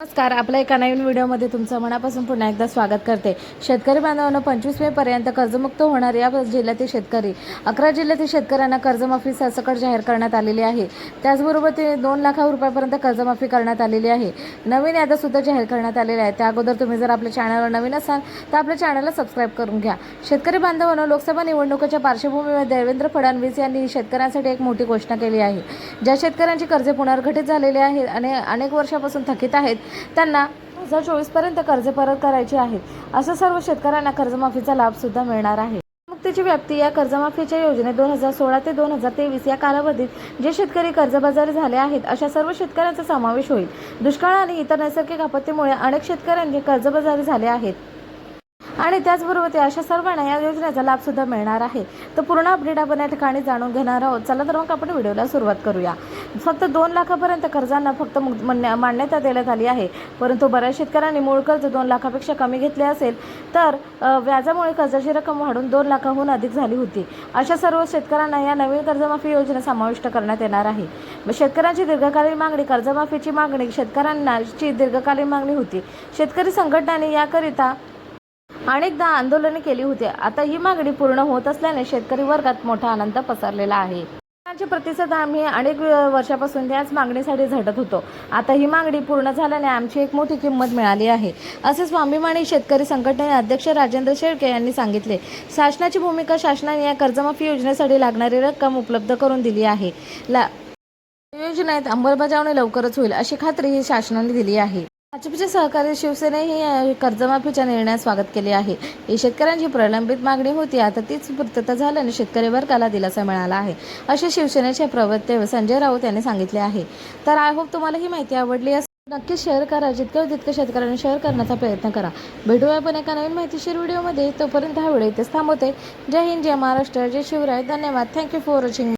नमस्कार आपल्या एका नवीन व्हिडिओमध्ये तुमचं मनापासून पुन्हा एकदा स्वागत करते. शेतकरी बांधवांना पंचवीस मे पर्यंत कर्जमुक्त होणार या जिल्ह्यातील शेतकरी. अकरा जिल्ह्यातील शेतकऱ्यांना कर्जमाफी सरसकट जाहीर करण्यात आलेली आहे. त्याचबरोबर ते दोन लाख रुपयापर्यंत कर्जमाफी करण्यात आलेली आहे. नवीन याद्या सुद्धा जाहीर करण्यात आलेल्या आहे त्या अगोदर तुम्ही जर आपल्या चॅनलवर नवीन असाल तर आपल्या चॅनलला सबस्क्राईब करून घ्या. शेतकरी बांधवांना लोकसभा निवडणुकीच्या पार्श्वभूमीवर देवेंद्र फडणवीस यांनी शेतकऱ्यांसाठी एक मोठी घोषणा केली आहे. ज्या शेतकऱ्यांची कर्जे पुनर्गठित झालेली आहेत आणि अनेक वर्षापासून थकीत आहेत त्यांना दोन हजार चोवीसपर्यंत कर्ज परत करायची आहेत. असं सर्व शेतकऱ्यांना कर्जमाफीचा लाभ सुद्धा मिळणार आहे. मुक्तीची व्याप्ती या कर्जमाफीच्या योजनेत दोन हजार सोळा ते दोन हजार तेवीस या कालावधीत जे शेतकरी कर्जबाजारी झाले आहेत अशा सर्व शेतकऱ्यांचा समावेश होईल. दुष्काळ आणि इतर नैसर्गिक आपत्तीमुळे अनेक शेतकऱ्यांचे कर्जबाजारी झाले आहेत. आणि त्याचबरोबर ते अशा सर्वांना या योजनेचा लाभसुद्धा मिळणार आहे. तर पूर्ण अपडेट आपण या ठिकाणी जाणून घेणार आहोत. चला तर मग आपण व्हिडिओला सुरुवात करूया. फक्त दोन लाखापर्यंत कर्जांना फक्त मान्य- मान्यता देण्यात आली आहे. परंतु बऱ्याच शेतकऱ्यांनी मूळ कर्ज दोन लाखापेक्षा कमी घेतले असेल तर व्याजामुळे कर्जाची रक्कम वाढून दोन लाखाहून अधिक झाली होती. अशा सर्व शेतकऱ्यांना या नवीन कर्जमाफी योजना समाविष्ट करण्यात येणार आहे. शेतकऱ्यांची दीर्घकालीन मागणी कर्जमाफीची मागणी शेतकऱ्यांनाची दीर्घकालीन मागणी होती. शेतकरी संघटनांनी याकरिता अनेकदा आंदोलने केली होती. आता ही मागणी पूर्ण होत असल्याने शेतकरी वर्गात मोठा आनंद पसरलेला आहे. प्रतिसाद आम्ही अनेक वर्षापासून त्याच मागणीसाठी झटत होतो. आता ही मागणी पूर्ण झाल्याने आमची एक मोठी किंमत मिळाली आहे. असे स्वाभिमानी शेतकरी संघटनेचे अध्यक्ष राजेंद्र शेळके यांनी सांगितले शासनाची भूमिका शासनाने या कर्जमाफी योजनेसाठी लागणारी रक्कम उपलब्ध करून दिली आहे. ला योजनेत अंमलबजावणी लवकरच होईल अशी खात्री ही शासनाने दिली आहे. भाजपचे सहकारी शिवसेनेही या कर्जमाफीच्या निर्णयास स्वागत केले आहे. ही शेतकऱ्यांची प्रलंबित मागणी होती. आता तीच पूर्तता झाल्याने शेतकरी वर्गाला दिलासा मिळाला आहे. असे शिवसेनेचे प्रवक्ते संजय राऊत यांनी सांगितले आहे. तर आय होप तुम्हाला ही माहिती आवडली असेल. नक्की शेअर करा. जितकं तितकं शेतकऱ्यांनी शेअर करण्याचा प्रयत्न करा. भेटूया पण एका नवीन माहितीशीर व्हिडिओमध्ये. तोपर्यंत हा व्हिडिओ इथेच थांबवते. जय हिंद जय महाराष्ट्र जय शिवराय. धन्यवाद. Thank you for watching